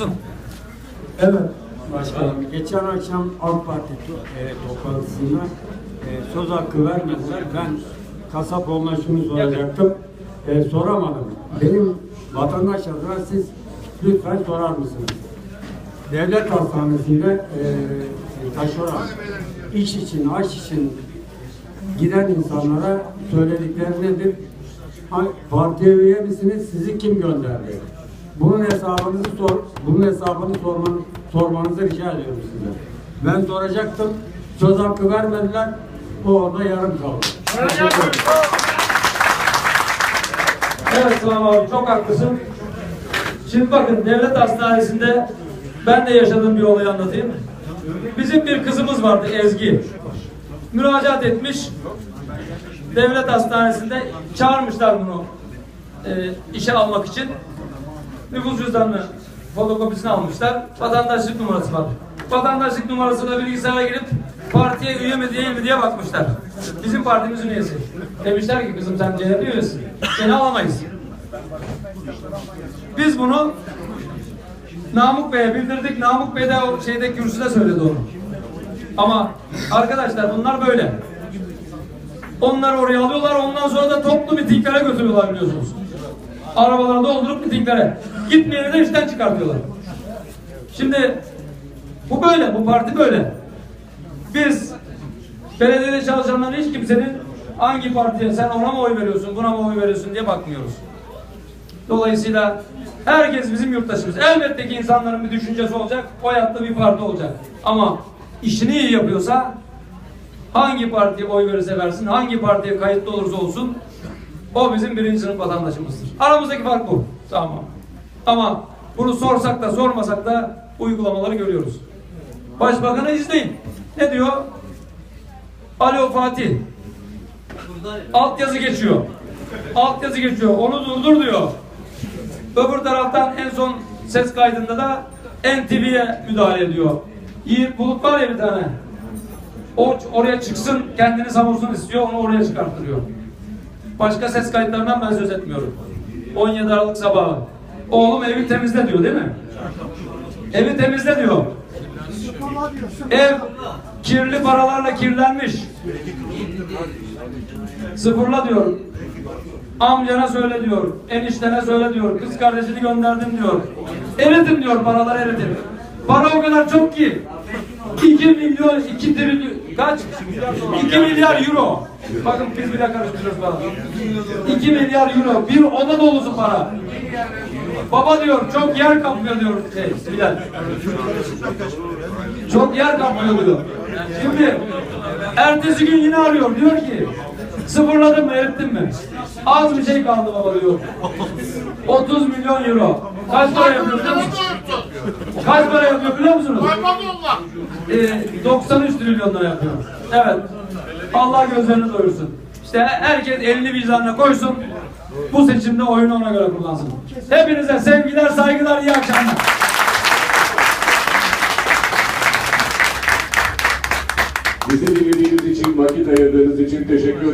musun? Evet başkanım. Geçen akşam AK Parti e, toplantısında e, söz hakkı vermediler. Ben kasap şunu soracaktım. E, soramadım. Benim vatandaş adına siz lütfen sorar mısınız? Devlet hastanesinde e, taşeron iş için, aş için giden insanlara söyledikleri nedir? Partiye üye misiniz? Sizi kim gönderdi? Bunun hesabını sor, bunun hesabını sorman, sormanızı rica ediyorum size. Ben soracaktım, söz hakkı vermediler, o orada yarım kaldı. Evet Sılam abi çok haklısın. Şimdi bakın devlet hastanesinde ben de yaşadığım bir olayı anlatayım. Bizim bir kızımız vardı Ezgi. Müracaat etmiş. Devlet hastanesinde çağırmışlar bunu e, işe almak için. Nüfus cüzdanını fotokopisini almışlar. Vatandaşlık numarası var. Vatandaşlık numarasıyla bilgisayara girip partiye üye mi değil mi diye bakmışlar. Bizim partimizin üyesi. Demişler ki kızım sen CHP üyesin. Seni alamayız. Biz bunu Namık Bey'e bildirdik. Namık Bey de o şeyde kürsüde söyledi onu. Ama arkadaşlar bunlar böyle. Onları oraya alıyorlar. Ondan sonra da toplu mitinglere götürüyorlar biliyorsunuz. Arabalara doldurup mitinglere. Gitmeyeni de işten çıkartıyorlar. Şimdi bu böyle. Bu parti böyle. Biz belediyede çalışanların hiç kimsenin hangi partiye sen ona mı oy veriyorsun, buna mı oy veriyorsun diye bakmıyoruz. Dolayısıyla herkes bizim yurttaşımız. Elbette ki insanların bir düşüncesi olacak, o hayatta bir parti olacak. Ama işini iyi yapıyorsa hangi partiye oy verirse versin, hangi partiye kayıtlı olursa olsun o bizim birinci sınıf vatandaşımızdır. Aramızdaki fark bu. Tamam. Ama bunu sorsak da sormasak da uygulamaları görüyoruz. Başbakanı izleyin. Ne diyor? Alo Fatih. Altyazı geçiyor. Altyazı geçiyor. Onu durdur diyor. Öbür taraftan en son ses kaydında da NTV'ye müdahale ediyor. Yiğit Bulut var ya bir tane. O oraya çıksın, kendini savunsun istiyor, onu oraya çıkarttırıyor. Başka ses kayıtlarından ben söz etmiyorum. 17 Aralık sabahı. Oğlum evi temizle diyor değil mi? Evi temizle diyor. Ev kirli paralarla kirlenmiş. Sıfırla diyor. Amcana söyle diyor. Eniştene söyle diyor. Kız kardeşini gönderdim diyor. Eritin diyor paraları eritin. Para o kadar çok ki. 2 milyon, 2 trilyon, kaç? 2 milyar euro. Bakın biz bile karıştırıyoruz para. 2 milyar euro. Bir oda dolusu para. Baba diyor çok yer kaplıyor diyor şey, Bilal. Çok yer kaplıyor diyor. Şimdi ertesi gün yine arıyor diyor ki sıfırladın mı erittin mi? Az bir şey kaldı baba diyor. 30 milyon euro. Kaç para yapıyor biliyor musun? Kaç para yapıyor biliyor musunuz? Ee, 93 trilyon lira yapıyor. Evet. Allah gözlerini doyursun. İşte herkes elini vicdanına koysun. Bu seçimde oyunu ona göre kullansın. Hepinize sevgiler, saygılar, iyi akşamlar. Bizi dinlediğiniz için, vakit ayırdığınız için teşekkür ederim.